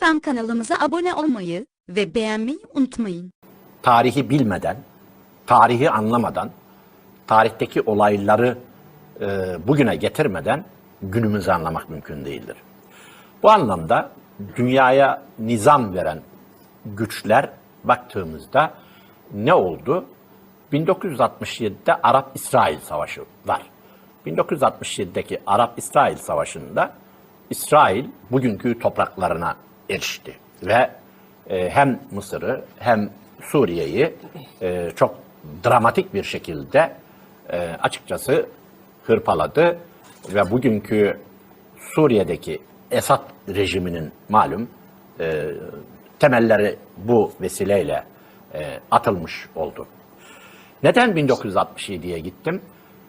Lütfen kanalımıza abone olmayı ve beğenmeyi unutmayın. tarihi bilmeden, tarihi anlamadan, tarihteki olayları e, bugüne getirmeden günümüzü anlamak mümkün değildir. Bu anlamda dünyaya nizam veren güçler baktığımızda ne oldu? 1967'de Arap-İsrail Savaşı var. 1967'deki Arap-İsrail Savaşı'nda İsrail bugünkü topraklarına erişti ve e, hem Mısır'ı hem Suriye'yi e, çok dramatik bir şekilde e, açıkçası hırpaladı ve bugünkü Suriye'deki Esad rejiminin malum e, temelleri bu vesileyle e, atılmış oldu. Neden 1967'ye gittim?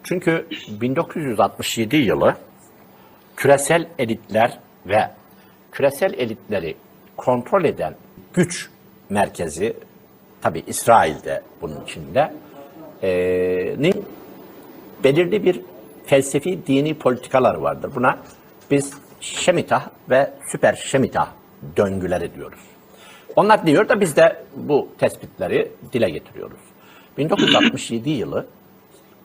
Çünkü 1967 yılı küresel elitler ve küresel elitleri kontrol eden güç merkezi, tabi İsrail'de bunun içinde, nin belirli bir felsefi dini politikalar vardır. Buna biz Şemitah ve Süper Şemitah döngüleri diyoruz. Onlar diyor da biz de bu tespitleri dile getiriyoruz. 1967 yılı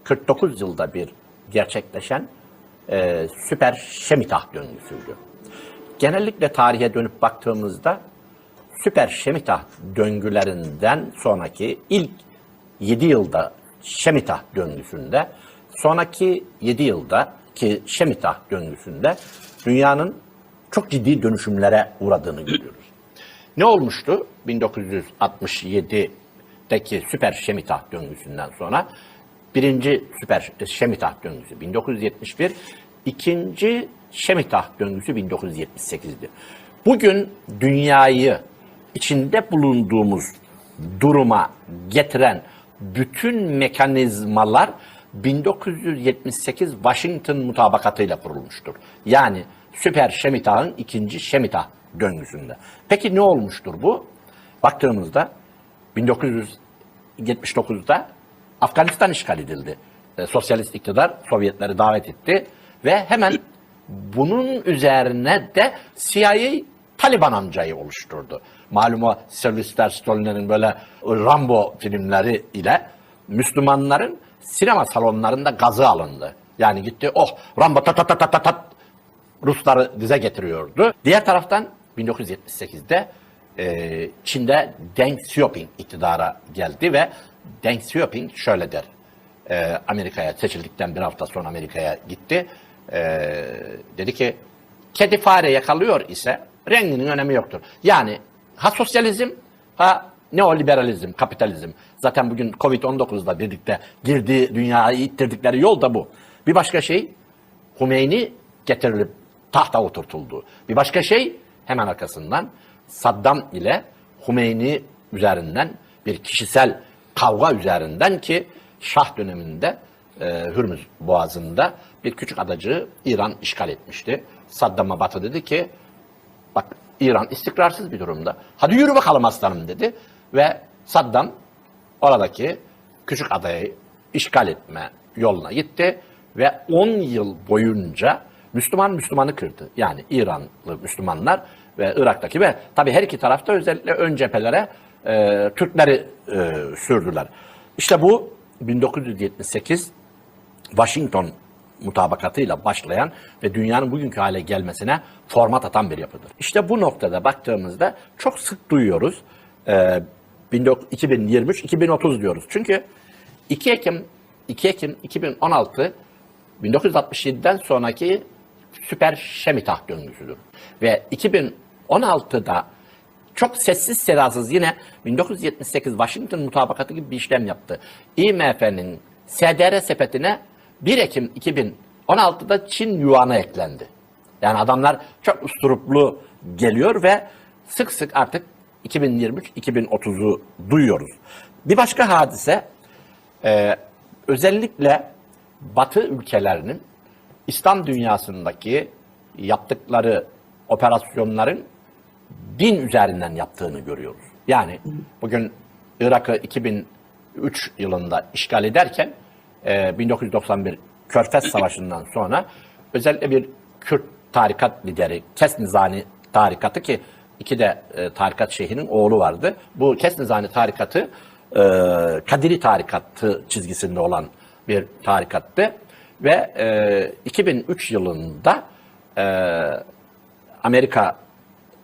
49 yılda bir gerçekleşen e, süper Şemitah döngüsüydü. Genellikle tarihe dönüp baktığımızda süper Şemitah döngülerinden sonraki ilk 7 yılda Şemitah döngüsünde, sonraki 7 yılda ki Şemitah döngüsünde dünyanın çok ciddi dönüşümlere uğradığını görüyoruz. Ne olmuştu 1967'deki süper Şemitah döngüsünden sonra? Birinci süper Şemitah döngüsü 1971, ikinci Şemitah döngüsü 1978'di. Bugün dünyayı içinde bulunduğumuz duruma getiren bütün mekanizmalar 1978 Washington mutabakatıyla kurulmuştur. Yani Süper Şemitah'ın ikinci Şemitah döngüsünde. Peki ne olmuştur bu? Baktığımızda 1979'da Afganistan işgal edildi. E, sosyalist iktidar Sovyetleri davet etti ve hemen bunun üzerine de CIA Taliban amcayı oluşturdu. Malum o Sylvester Stallone'nin böyle Rambo filmleri ile Müslümanların sinema salonlarında gazı alındı. Yani gitti oh Rambo tat tat tat tat tat Rusları dize getiriyordu. Diğer taraftan 1978'de e, Çin'de Deng Xiaoping iktidara geldi ve Deng Xiaoping şöyle der. E, Amerika'ya seçildikten bir hafta sonra Amerika'ya gitti. E, dedi ki kedi fare yakalıyor ise renginin önemi yoktur. Yani ha sosyalizm ha neoliberalizm, kapitalizm. Zaten bugün Covid-19'la birlikte girdiği dünyayı ittirdikleri yol da bu. Bir başka şey Hümeyni getirilip tahta oturtuldu. Bir başka şey hemen arkasından Saddam ile Hümeyni üzerinden bir kişisel kavga üzerinden ki Şah döneminde e, Hürmüz Boğazı'nda bir küçük adacığı İran işgal etmişti. Saddam'a Batı dedi ki bak İran istikrarsız bir durumda. Hadi yürü bakalım aslanım dedi. Ve Saddam oradaki küçük adayı işgal etme yoluna gitti. Ve 10 yıl boyunca Müslüman Müslümanı kırdı. Yani İranlı Müslümanlar ve Irak'taki ve tabii her iki tarafta özellikle ön cephelere e, Türkleri e, sürdüler. İşte bu 1978 Washington mutabakatıyla başlayan ve dünyanın bugünkü hale gelmesine format atan bir yapıdır. İşte bu noktada baktığımızda çok sık duyuyoruz. E, 2023-2030 diyoruz. Çünkü 2 Ekim 2 Ekim 2016 1967'den sonraki süper Şemitah döngüsüdür. Ve 2016'da çok sessiz sedasız yine 1978 Washington mutabakatı gibi bir işlem yaptı. IMF'nin SDR sepetine 1 Ekim 2016'da Çin yuanı eklendi. Yani adamlar çok usturuplu geliyor ve sık sık artık 2023-2030'u duyuyoruz. Bir başka hadise e, özellikle Batı ülkelerinin İslam dünyasındaki yaptıkları operasyonların din üzerinden yaptığını görüyoruz. Yani bugün Irak'ı 2003 yılında işgal ederken e, 1991 Körfez Savaşı'ndan sonra özellikle bir Kürt tarikat lideri Kesnizani tarikatı ki iki de e, tarikat şeyhinin oğlu vardı. Bu Kesnizani tarikatı e, Kadiri tarikatı çizgisinde olan bir tarikattı. Ve e, 2003 yılında e, Amerika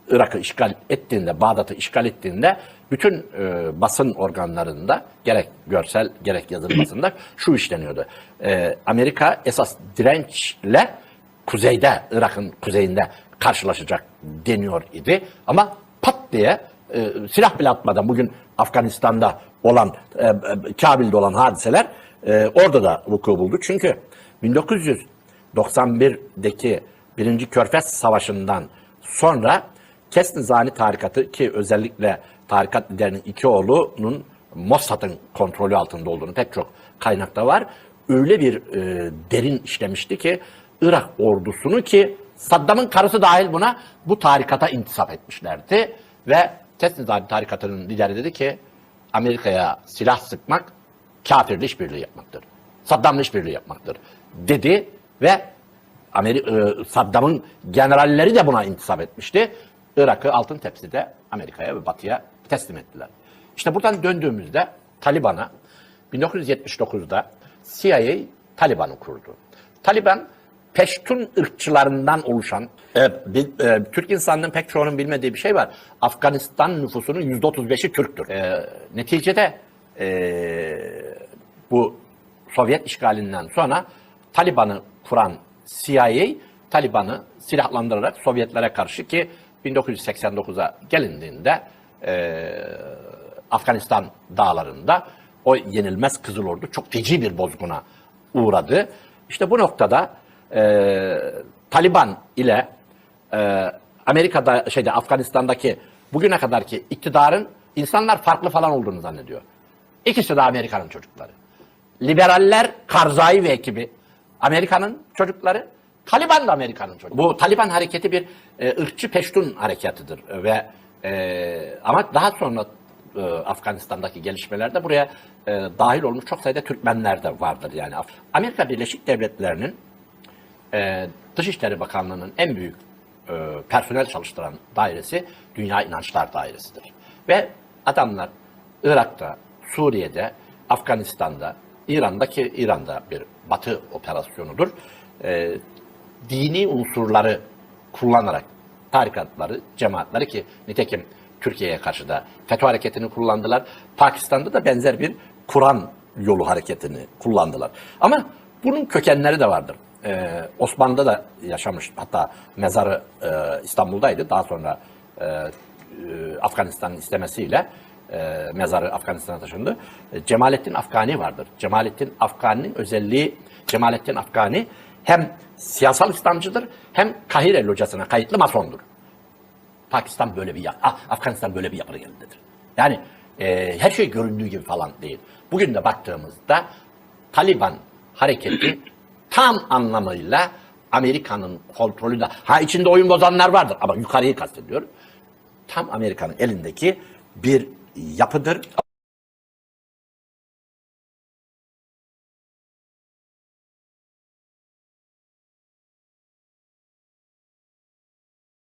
Irak'ı işgal ettiğinde, Bağdat'ı işgal ettiğinde bütün e, basın organlarında gerek görsel gerek yazılı basında şu işleniyordu. E, Amerika esas dirençle kuzeyde, Irak'ın kuzeyinde karşılaşacak deniyor idi. Ama pat diye e, silah bile atmadan bugün Afganistan'da olan, e, e, Kabil'de olan hadiseler e, orada da vuku buldu. Çünkü 1991'deki Birinci Körfez Savaşı'ndan sonra Kesnizani tarikatı ki özellikle tarikat liderinin iki oğlunun Mossad'ın kontrolü altında olduğunu pek çok kaynakta var. Öyle bir e, derin işlemişti ki Irak ordusunu ki Saddam'ın karısı dahil buna bu tarikata intisap etmişlerdi. Ve Kesnizani tarikatının lideri dedi ki Amerika'ya silah sıkmak kafirle işbirliği yapmaktır. Saddam'la işbirliği yapmaktır dedi ve Ameri e, Saddam'ın generalleri de buna intisap etmişti. Irak'ı altın tepside Amerika'ya ve Batı'ya teslim ettiler. İşte buradan döndüğümüzde Taliban'a 1979'da CIA Taliban'ı kurdu. Taliban Peştun ırkçılarından oluşan, e, bir- e, Türk insanının pek çoğunun bilmediği bir şey var. Afganistan nüfusunun %35'i Türktür. E, neticede e, bu Sovyet işgalinden sonra Taliban'ı kuran CIA, Taliban'ı silahlandırarak Sovyetlere karşı ki 1989'a gelindiğinde e, Afganistan dağlarında o yenilmez Kızıl Ordu çok feci bir bozguna uğradı. İşte bu noktada e, Taliban ile e, Amerika'da şeyde Afganistan'daki bugüne kadarki iktidarın insanlar farklı falan olduğunu zannediyor. İkisi de Amerika'nın çocukları. Liberaller Karzai ve ekibi Amerika'nın çocukları. Taliban da Amerika'nın çocukları. Bu Taliban hareketi bir e, ırkçı peştun hareketidir ve e, ama daha sonra e, Afganistan'daki gelişmelerde buraya e, dahil olmuş çok sayıda Türkmenler de vardır yani. Amerika Birleşik Devletleri'nin e, Dışişleri Bakanlığı'nın en büyük e, personel çalıştıran dairesi Dünya İnançlar Dairesi'dir. Ve adamlar Irak'ta, Suriye'de, Afganistan'da, İran'daki İran'da bir batı operasyonudur. E, dini unsurları kullanarak tarikatları, cemaatleri ki nitekim Türkiye'ye karşı da FETÖ hareketini kullandılar. Pakistan'da da benzer bir Kur'an yolu hareketini kullandılar. Ama bunun kökenleri de vardır. Ee, Osmanlı'da da yaşamış. Hatta mezarı e, İstanbul'daydı. Daha sonra e, e, Afganistan'ın istemesiyle e, mezarı Afganistan'a taşındı. E, Cemalettin Afgani vardır. Cemalettin Afgani'nin özelliği Cemalettin Afgani hem siyasal İslamcıdır hem Kahire locasına kayıtlı masondur. Pakistan böyle bir Ah, Afganistan böyle bir yapıda gelindedir. Yani e, her şey göründüğü gibi falan değil. Bugün de baktığımızda Taliban hareketi tam anlamıyla Amerika'nın kontrolünde. Ha içinde oyun bozanlar vardır ama yukarıyı kastediyorum. Tam Amerika'nın elindeki bir yapıdır.